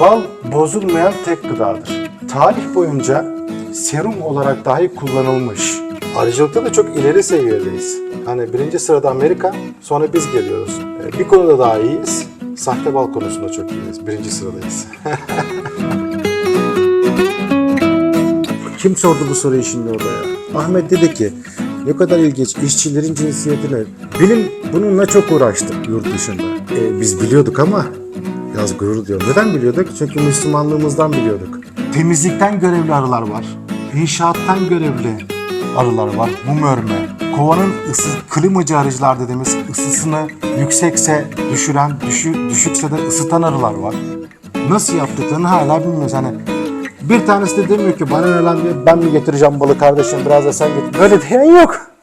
Bal bozulmayan tek gıdadır. Tarih boyunca serum olarak dahi kullanılmış. Arıcılıkta da çok ileri seviyedeyiz. Hani birinci sırada Amerika, sonra biz geliyoruz. Ee, Bir konuda daha iyiyiz. Sahte bal konusunda çok iyiyiz. Birinci sıradayız. Kim sordu bu soruyu şimdi orada ya? Ahmet dedi ki ne kadar ilginç işçilerin cinsiyetine. Bilim bununla çok uğraştı yurt dışında. E, biz biliyorduk ama biraz gurur diyorum. Neden biliyorduk? Çünkü Müslümanlığımızdan biliyorduk. Temizlikten görevli arılar var. İnşaattan görevli arılar var. Mum örme. Kovanın ısı, klimacı arıcılar dediğimiz ısısını yüksekse düşüren, düşü, düşükse de ısıtan arılar var. Nasıl yaptıklarını hala bilmiyoruz. Hani bir tanesi de demiyor ki bana ne lan ben mi getireceğim balı kardeşim biraz da sen git. Böyle diyen yok.